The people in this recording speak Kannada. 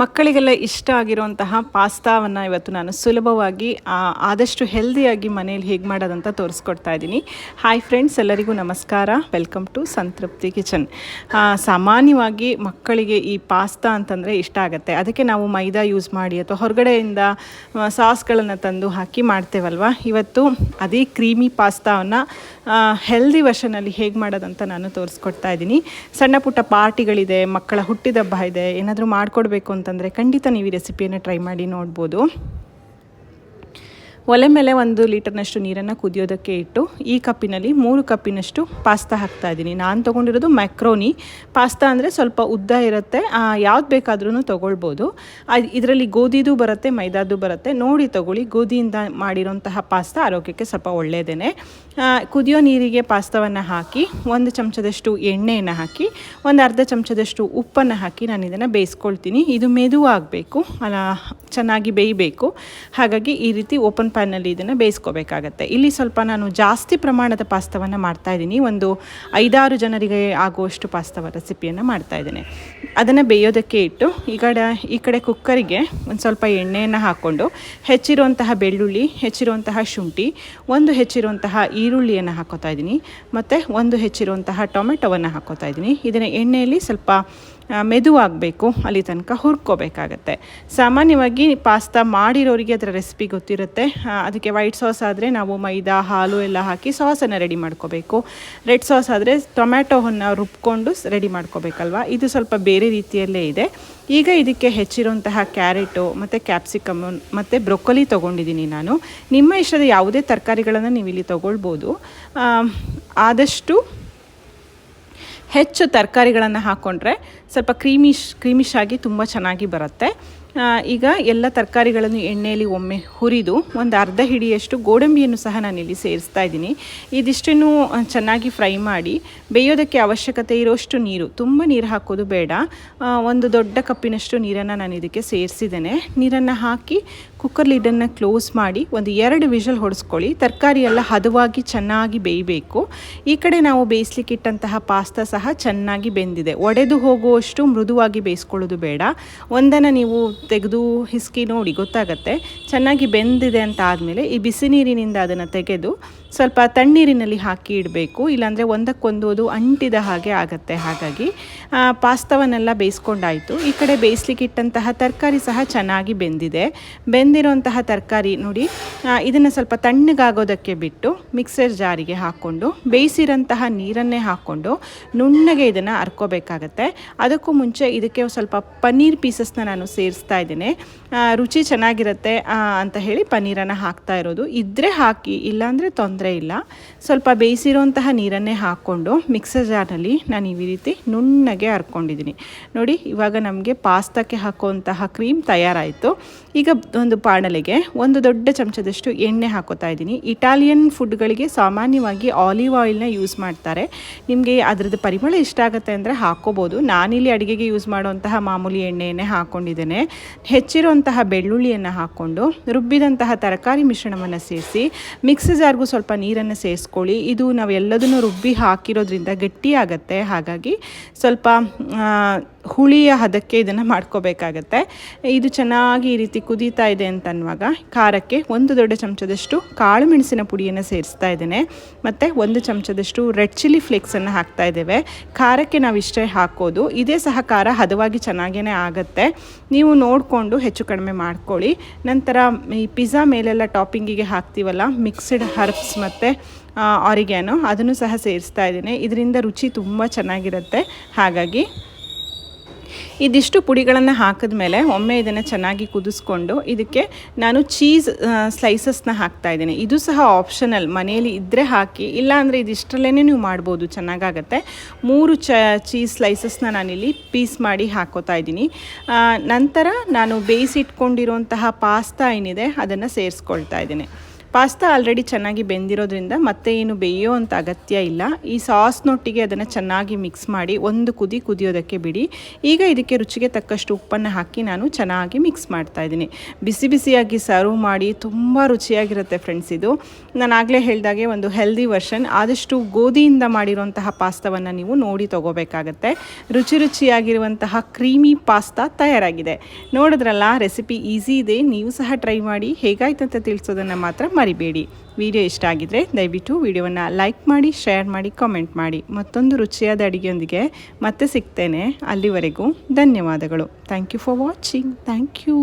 ಮಕ್ಕಳಿಗೆಲ್ಲ ಇಷ್ಟ ಆಗಿರುವಂತಹ ಪಾಸ್ತಾವನ್ನು ಇವತ್ತು ನಾನು ಸುಲಭವಾಗಿ ಆದಷ್ಟು ಹೆಲ್ದಿಯಾಗಿ ಮನೆಯಲ್ಲಿ ಹೇಗೆ ಮಾಡೋದಂತ ತೋರಿಸ್ಕೊಡ್ತಾ ಇದ್ದೀನಿ. ಹಾಯ್ ಫ್ರೆಂಡ್ಸ್ ಎಲ್ಲರಿಗೂ ನಮಸ್ಕಾರ. ವೆಲ್ಕಮ್ ಟು ಸಂತೃಪ್ತಿ ಕಿಚನ್ ಸಾಮಾನ್ಯವಾಗಿ ಮಕ್ಕಳಿಗೆ ಈ ಪಾಸ್ತಾ ಅಂತಂದರೆ ಇಷ್ಟ ಆಗುತ್ತೆ. ಅದಕ್ಕೆ ನಾವು ಮೈದಾ ಯೂಸ್ ಮಾಡಿ ಅಥವಾ ಹೊರಗಡೆಯಿಂದ ಸಾಸ್ಗಳನ್ನು ತಂದು ಹಾಕಿ ಮಾಡ್ತೇವಲ್ವ? ಇವತ್ತು ಅದೇ ಕ್ರೀಮಿ ಪಾಸ್ತಾವನ್ನು ಹೆಲ್ದಿ ವರ್ಷನಲ್ಲಿ ಹೇಗೆ ಮಾಡೋದಂತ ನಾನು ತೋರಿಸ್ಕೊಡ್ತಾ ಇದ್ದೀನಿ. ಸಣ್ಣ ಪುಟ್ಟ ಪಾರ್ಟಿಗಳಿದೆ ಮಕ್ಕಳ ಹುಟ್ಟಿದಬ್ಬ ಇದೆ, ಏನಾದರೂ ಮಾಡಿಕೊಡ್ಬೇಕು ಅಂತಂದರೆ ಖಂಡಿತ ನೀವು ಈ ರೆಸಿಪಿಯನ್ನು ಟ್ರೈ ಮಾಡಿ ನೋಡ್ಬೋದು. ಒಲೆ ಮೇಲೆ ಒಂದು ಲೀಟರ್ನಷ್ಟು ನೀರನ್ನು ಕುದಿಯೋದಕ್ಕೆ ಇಟ್ಟು ಈ ಕಪ್ಪಿನಲ್ಲಿ ಮೂರು ಕಪ್ಪಿನಷ್ಟು ಪಾಸ್ತಾ ಹಾಕ್ತಾ ಇದ್ದೀನಿ. ನಾನು ತೊಗೊಂಡಿರೋದು ಮ್ಯಾಕ್ರೋನಿ. ಪಾಸ್ತಾ ಅಂದರೆ ಸ್ವಲ್ಪ ಉದ್ದ ಇರುತ್ತೆ. ಯಾವ್ದು ಬೇಕಾದ್ರೂ ತೊಗೊಳ್ಬೋದು. ಇದರಲ್ಲಿ ಗೋಧಿದು ಬರುತ್ತೆ, ಮೈದಾದು ಬರುತ್ತೆ. ನೋಡಿ ತಗೊಳ್ಳಿ, ಗೋಧಿಯಿಂದ ಮಾಡಿರೋಂತಹ ಪಾಸ್ತಾ ಆರೋಗ್ಯಕ್ಕೆ ಸ್ವಲ್ಪ ಒಳ್ಳೆಯದೇ ಕುದಿಯೋ ನೀರಿಗೆ ಪಾಸ್ತಾವನ್ನು ಹಾಕಿ, ಒಂದು ಚಮಚದಷ್ಟು ಎಣ್ಣೆಯನ್ನು ಹಾಕಿ, ಒಂದು ಅರ್ಧ ಚಮಚದಷ್ಟು ಉಪ್ಪನ್ನು ಹಾಕಿ ನಾನು ಇದನ್ನು ಬೇಯಿಸ್ಕೊಳ್ತೀನಿ. ಇದು ಮೆದುವಾಗಬೇಕು. ಚೆನ್ನಾಗಿ ಬೇಯಬೇಕು. ಹಾಗಾಗಿ ಈ ರೀತಿ ಓಪನ್ ಪ್ಯಾನಲ್ಲಿ ಇದನ್ನು ಬೇಯಿಸ್ಕೋಬೇಕಾಗತ್ತೆ. ಇಲ್ಲಿ ಸ್ವಲ್ಪ ನಾನು ಜಾಸ್ತಿ ಪ್ರಮಾಣದ ಪಾಸ್ತವನ್ನು ಮಾಡ್ತಾ ಇದ್ದೀನಿ. ಒಂದು ಐದಾರು ಜನರಿಗೆ ಆಗುವಷ್ಟು ಪಾಸ್ತವ ರೆಸಿಪಿಯನ್ನು ಮಾಡ್ತಾ ಇದ್ದೇನೆ. ಅದನ್ನು ಬೇಯೋದಕ್ಕೆ ಇಟ್ಟು ಈ ಕಡೆ ಈ ಕಡೆ ಕುಕ್ಕರಿಗೆ ಒಂದು ಸ್ವಲ್ಪ ಎಣ್ಣೆಯನ್ನು ಹಾಕ್ಕೊಂಡು ಹೆಚ್ಚಿರುವಂತಹ ಬೆಳ್ಳುಳ್ಳಿ, ಹೆಚ್ಚಿರುವಂತಹ ಶುಂಠಿ, ಒಂದು ಹೆಚ್ಚಿರುವಂತಹ ಈರುಳ್ಳಿಯನ್ನು ಹಾಕೋತಾ ಇದ್ದೀನಿ. ಮತ್ತು ಒಂದು ಹೆಚ್ಚಿರುವಂತಹ ಟೊಮೆಟೊವನ್ನು ಹಾಕೋತಾ ಇದ್ದೀನಿ. ಇದನ್ನು ಎಣ್ಣೆಯಲ್ಲಿ ಸ್ವಲ್ಪ ಮೆದುವಾಗಬೇಕು. ಅಲ್ಲಿ ತನಕ ಹುರ್ಕೋಬೇಕಾಗತ್ತೆ. ಸಾಮಾನ್ಯವಾಗಿ ಪಾಸ್ತಾ ಮಾಡಿರೋರಿಗೆ ಅದರ ರೆಸಿಪಿ ಗೊತ್ತಿರುತ್ತೆ. ಅದಕ್ಕೆ ವೈಟ್ ಸಾಸ್ ಆದರೆ ನಾವು ಮೈದಾ, ಹಾಲು ಎಲ್ಲ ಹಾಕಿ ಸಾಸನ್ನು ರೆಡಿ ಮಾಡ್ಕೋಬೇಕು. ರೆಡ್ ಸಾಸ್ ಆದರೆ ಟೊಮ್ಯಾಟೋವನ್ನು ರುಬ್ಕೊಂಡು ರೆಡಿ ಮಾಡ್ಕೋಬೇಕಲ್ವ? ಇದು ಸ್ವಲ್ಪ ಬೇರೆ ರೀತಿಯಲ್ಲೇ ಇದೆ. ಈಗ ಇದಕ್ಕೆ ಹೆಚ್ಚಿರುವಂತಹ ಕ್ಯಾರೆಟು ಮತ್ತು ಕ್ಯಾಪ್ಸಿಕಮ್ ಮತ್ತು ಬ್ರೊಕೊಲಿ ತೊಗೊಂಡಿದ್ದೀನಿ ನಾನು. ನಿಮ್ಮ ಇಷ್ಟದ ಯಾವುದೇ ತರಕಾರಿಗಳನ್ನು ನೀವು ಇಲ್ಲಿ ತೊಗೊಳ್ಬೋದು ಆದಷ್ಟು ಹೆಚ್ಚು ತರಕಾರಿಗಳನ್ನು ಹಾಕ್ಕೊಂಡ್ರೆ ಸ್ವಲ್ಪ ಕ್ರೀಮಿಶ್ ಕ್ರೀಮಿಶ್ ಆಗಿ ತುಂಬ ಚೆನ್ನಾಗಿ ಬರುತ್ತೆ. ಈಗ ಎಲ್ಲ ತರಕಾರಿಗಳನ್ನು ಎಣ್ಣೆಯಲ್ಲಿ ಒಮ್ಮೆ ಹುರಿದು ಒಂದು ಅರ್ಧ ಹಿಡಿಯಷ್ಟು ಗೋಡಂಬಿಯನ್ನು ಸಹ ನಾನಿಲ್ಲಿ ಸೇರಿಸ್ತಾ ಇದ್ದೀನಿ. ಇದಿಷ್ಟನ್ನು ಚೆನ್ನಾಗಿ ಫ್ರೈ ಮಾಡಿ ಬೇಯೋದಕ್ಕೆ ಅವಶ್ಯಕತೆ ಇರೋಷ್ಟು ನೀರು, ತುಂಬ ನೀರು ಹಾಕೋದು ಬೇಡ. ಒಂದು ದೊಡ್ಡ ಕಪ್ಪಿನಷ್ಟು ನೀರನ್ನು ನಾನು ಇದಕ್ಕೆ ಸೇರಿಸಿದ್ದೇನೆ. ನೀರನ್ನು ಹಾಕಿ ಕುಕ್ಕರ್ ಲಿಡನ್ನು ಕ್ಲೋಸ್ ಮಾಡಿ ಒಂದು ಎರಡು ವಿಷಲ್ ಹೊಡೆಸ್ಕೊಳ್ಳಿ. ತರಕಾರಿ ಎಲ್ಲ ಹದವಾಗಿ ಚೆನ್ನಾಗಿ ಬೇಯಬೇಕು. ಈ ಕಡೆ ನಾವು ಬೇಯಿಸ್ಲಿಕ್ಕಿಟ್ಟಂತಹ ಪಾಸ್ತಾ ಸಹ ಚೆನ್ನಾಗಿ ಬೆಂದಿದೆ. ಒಡೆದು ಹೋಗುವಷ್ಟು ಮೃದುವಾಗಿ ಬೇಯಿಸ್ಕೊಳ್ಳೋದು ಬೇಡ. ಒಂದನ್ನು ನೀವು ತೆಗೆದು ಹಿಸ್ಕಿ ನೋಡಿ ಗೊತ್ತಾಗತ್ತೆ. ಚೆನ್ನಾಗಿ ಬೆಂದಿದೆ ಅಂತ ಆದಮೇಲೆ ಈ ಬಿಸಿ ನೀರಿನಿಂದ ಅದನ್ನು ತೆಗೆದು ಸ್ವಲ್ಪ ತಣ್ಣೀರಿನಲ್ಲಿ ಹಾಕಿ ಇಡಬೇಕು. ಇಲ್ಲಾಂದರೆ ಒಂದಕ್ಕೊಂದು ಅದು ಅಂಟಿದ ಹಾಗೆ ಆಗುತ್ತೆ ಹಾಗಾಗಿ. ಪಾಸ್ತವನ್ನೆಲ್ಲ ಬೇಯಿಸ್ಕೊಂಡಾಯಿತು. ಈ ಕಡೆ ಬೇಯಿಸ್ಲಿಕ್ಕೆ ಇಟ್ಟಂತಹ ತರಕಾರಿ ಸಹ ಚೆನ್ನಾಗಿ ಬೆಂದಿದೆ. ಬೆಂದಿರುವಂತಹ ತರಕಾರಿ ನೋಡಿ ಇದನ್ನು ಸ್ವಲ್ಪ ತಣ್ಣಗಾಗೋದಕ್ಕೆ ಬಿಟ್ಟು ಮಿಕ್ಸರ್ ಜಾರಿಗೆ ಹಾಕ್ಕೊಂಡು, ಬೇಯಿಸಿರೋಂತಹ ನೀರನ್ನೇ ಹಾಕ್ಕೊಂಡು ನುಣ್ಣಗೆ ಇದನ್ನು ಅರ್ಕೋಬೇಕಾಗತ್ತೆ. ಅದಕ್ಕೂ ಮುಂಚೆ ಇದಕ್ಕೆ ಸ್ವಲ್ಪ ಪನ್ನೀರ್ ಪೀಸಸ್ನ ನಾನು ಸೇರಿಸ್ತಾ ಇದ್ದೇನೆ. ರುಚಿ ಚೆನ್ನಾಗಿರುತ್ತೆ ಅಂತ ಹೇಳಿ ಪನ್ನೀರನ್ನು ಹಾಕ್ತಾ ಇರೋದು. ಇದ್ದರೆ ಹಾಕಿ, ಇಲ್ಲಾಂದರೆ ತೊಂದರೆ ಇಲ್ಲ. ಸ್ವಲ್ಪ ಬೇಯಿಸಿರೋಂತಹ ನೀರನ್ನೇ ಹಾಕ್ಕೊಂಡು ಮಿಕ್ಸರ್ ಜಾರ್ನಲ್ಲಿ ನಾನು ಈ ರೀತಿ ನುಣ್ಣಗೆ ಹರ್ಕೊಂಡಿದ್ದೀನಿ ನೋಡಿ, ಇವಾಗ ನಮಗೆ ಪಾಸ್ತಾಕ್ಕೆ ಹಾಕುವಂತಹ ಕ್ರೀಮ್ ತಯಾರಾಯಿತು. ಈಗ ಒಂದು ಪಾಣಲೆಗೆ ಒಂದು ದೊಡ್ಡ ಚಮಚದಷ್ಟು ಎಣ್ಣೆ ಹಾಕೋತಾ ಇದ್ದೀನಿ. ಇಟಾಲಿಯನ್ ಫುಡ್ಗಳಿಗೆ ಸಾಮಾನ್ಯವಾಗಿ ಆಲಿವ್ ಆಯಿಲ್ನ ಯೂಸ್ ಮಾಡ್ತಾರೆ. ನಿಮಗೆ ಅದರದ್ದು ಪರಿಮಳ ಇಷ್ಟ ಆಗುತ್ತೆ ಅಂದರೆ ಹಾಕ್ಕೋಬೋದು ನಾನಿಲ್ಲಿ ಅಡುಗೆಗೆ ಯೂಸ್ ಮಾಡುವಂತಹ ಮಾಮೂಲಿ ಎಣ್ಣೆಯನ್ನೇ ಹಾಕ್ಕೊಂಡಿದ್ದೇನೆ ಹೆಚ್ಚಿರುವಂತಹ ಬೆಳ್ಳುಳ್ಳಿಯನ್ನು ಹಾಕ್ಕೊಂಡು ರುಬ್ಬಿದಂತಹ ತರಕಾರಿ ಮಿಶ್ರಣವನ್ನು ಸೇರಿಸಿ ಮಿಕ್ಸಿ ಜಾರ್ಗೂ ಸ್ವಲ್ಪ ನೀರನ್ನು ಸೇರಿಸ್ಕೊಳ್ಳಿ. ಇದು ನಾವು ಎಲ್ಲದನ್ನು ರುಬ್ಬಿ ಹಾಕಿರೋದ್ರಿಂದ ಗಟ್ಟಿಯಾಗತ್ತೆ. ಹಾಗಾಗಿ ಸ್ವಲ್ಪ ಹುಳಿಯ ಹದಕ್ಕೆ ಇದನ್ನು ಮಾಡ್ಕೋಬೇಕಾಗತ್ತೆ. ಇದು ಚೆನ್ನಾಗಿ ಈ ರೀತಿ ಕುದೀತಾ ಇದೆ ಅಂತ ಅನ್ನುವಾಗ ಖಾರಕ್ಕೆ ಒಂದು ದೊಡ್ಡ ಚಮಚದಷ್ಟು ಕಾಳು ಮೆಣಸಿನ ಪುಡಿಯನ್ನು ಸೇರಿಸ್ತಾ ಇದ್ದೇನೆ. ಮತ್ತು ಒಂದು ಚಮಚದಷ್ಟು ರೆಡ್ ಚಿಲ್ಲಿ ಫ್ಲೇಕ್ಸನ್ನು ಹಾಕ್ತಾ ಇದ್ದೇವೆ. ಖಾರಕ್ಕೆ ನಾವು ಇಷ್ಟೇ ಹಾಕೋದು. ಇದೇ ಸಹ ಖಾರ ಹದವಾಗಿ ಚೆನ್ನಾಗೇ ಆಗುತ್ತೆ. ನೀವು ನೋಡಿಕೊಂಡು ಹೆಚ್ಚು ಕಡಿಮೆ ಮಾಡ್ಕೊಳ್ಳಿ. ನಂತರ ಈ ಪಿಜ್ಜಾ ಮೇಲೆಲ್ಲ ಟಾಪಿಂಗಿಗೆ ಹಾಕ್ತೀವಲ್ಲ, ಮಿಕ್ಸ್ಡ್ ಹರ್ಬ್ಸ್ ಮತ್ತು ಆರಿಗ್ಯಾನೋ ಅದನ್ನು ಸಹ ಸೇರಿಸ್ತಾ ಇದ್ದೀನಿ. ಇದರಿಂದ ರುಚಿ ತುಂಬ ಚೆನ್ನಾಗಿರುತ್ತೆ. ಹಾಗಾಗಿ ಇದಿಷ್ಟು ಪುಡಿಗಳನ್ನು ಹಾಕಿದ ಮೇಲೆ ಒಮ್ಮೆ ಇದನ್ನು ಚೆನ್ನಾಗಿ ಕುದಿಸ್ಕೊಂಡು ಇದಕ್ಕೆ ನಾನು ಚೀಸ್ ಸ್ಲೈಸಸ್ನ ಹಾಕ್ತಾ ಇದ್ದೀನಿ. ಇದು ಸಹ ಆಪ್ಷನಲ್ ಮನೆಯಲ್ಲಿ ಇದ್ದರೆ ಹಾಕಿ ಇಲ್ಲಾಂದರೆ ಇದಿಷ್ಟರಲ್ಲೇ ನೀವು ಮಾಡ್ಬೋದು, ಚೆನ್ನಾಗಾಗತ್ತೆ. ಮೂರು ಚ, ಚೀಸ್ ಸ್ಲೈಸಸ್ನ ನಾನಿಲ್ಲಿ ಪೀಸ್ ಮಾಡಿ ಹಾಕೋತಾ ಇದ್ದೀನಿ. ನಂತರ ನಾನು ಬೇಯಿಸಿಟ್ಕೊಂಡಿರುವಂತಹ ಪಾಸ್ತಾ ಏನಿದೆ, ಅದನ್ನು ಸೇರಿಸ್ಕೊಳ್ತಾ ಇದ್ದೀನಿ. ಪಾಸ್ತಾ ಆಲ್ರೆಡಿ ಚೆನ್ನಾಗಿ ಬೆಂದಿರೋದ್ರಿಂದ ಮತ್ತೆ ಏನು ಬೇಯೋ ಅಂತ ಅಗತ್ಯ ಇಲ್ಲ. ಈ ಸಾಸ್ನೊಟ್ಟಿಗೆ ಅದನ್ನು ಚೆನ್ನಾಗಿ ಮಿಕ್ಸ್ ಮಾಡಿ ಒಂದು ಕುದಿ ಕುದಿಯೋದಕ್ಕೆ ಬಿಡಿ. ಈಗ ಇದಕ್ಕೆ ರುಚಿಗೆ ತಕ್ಕಷ್ಟು ಉಪ್ಪನ್ನು ಹಾಕಿ ನಾನು ಚೆನ್ನಾಗಿ ಮಿಕ್ಸ್ ಮಾಡ್ತಾ ಇದ್ದೀನಿ. ಬಿಸಿ ಬಿಸಿಯಾಗಿ ಸರ್ವ್ ಮಾಡಿ ತುಂಬ ರುಚಿಯಾಗಿರುತ್ತೆ ಫ್ರೆಂಡ್ಸ್ ಇದು. ನಾನು ಆಗಲೇ ಹೇಳಿದಾಗೆ ಒಂದು ಹೆಲ್ದಿ ವರ್ಷನ್ ಆದಷ್ಟು ಗೋಧಿಯಿಂದ ಮಾಡಿರುವಂತಹ ಪಾಸ್ತಾವನ್ನು ನೀವು ನೋಡಿ ತಗೋಬೇಕಾಗತ್ತೆ. ರುಚಿ ರುಚಿಯಾಗಿರುವಂತಹ ಕ್ರೀಮಿ ಪಾಸ್ತಾ ತಯಾರಾಗಿದೆ. ನೋಡಿದ್ರಲ್ಲ ರೆಸಿಪಿ ಈಸಿ ಇದೆ, ನೀವು ಸಹ ಟ್ರೈ ಮಾಡಿ. ಹೇಗಾಯ್ತು ಅಂತ ತಿಳಿಸೋದನ್ನು ಮಾತ್ರ ಮರಿಬೇಡಿ. ವಿಡಿಯೋ ಇಷ್ಟ ಆಗಿದ್ರೆ ದಯವಿಟ್ಟು ವಿಡಿಯೋವನ್ನು ಲೈಕ್ ಮಾಡಿ, ಶೇರ್ ಮಾಡಿ, ಕಾಮೆಂಟ್ ಮಾಡಿ. ಮತ್ತೊಂದು ರುಚಿಯಾದ ಅಡುಗೆಯೊಂದಿಗೆ ಮತ್ತೆ ಸಿಗ್ತೇನೆ. ಅಲ್ಲಿವರೆಗೂ ಧನ್ಯವಾದಗಳು. Thank you for watching. Thank you.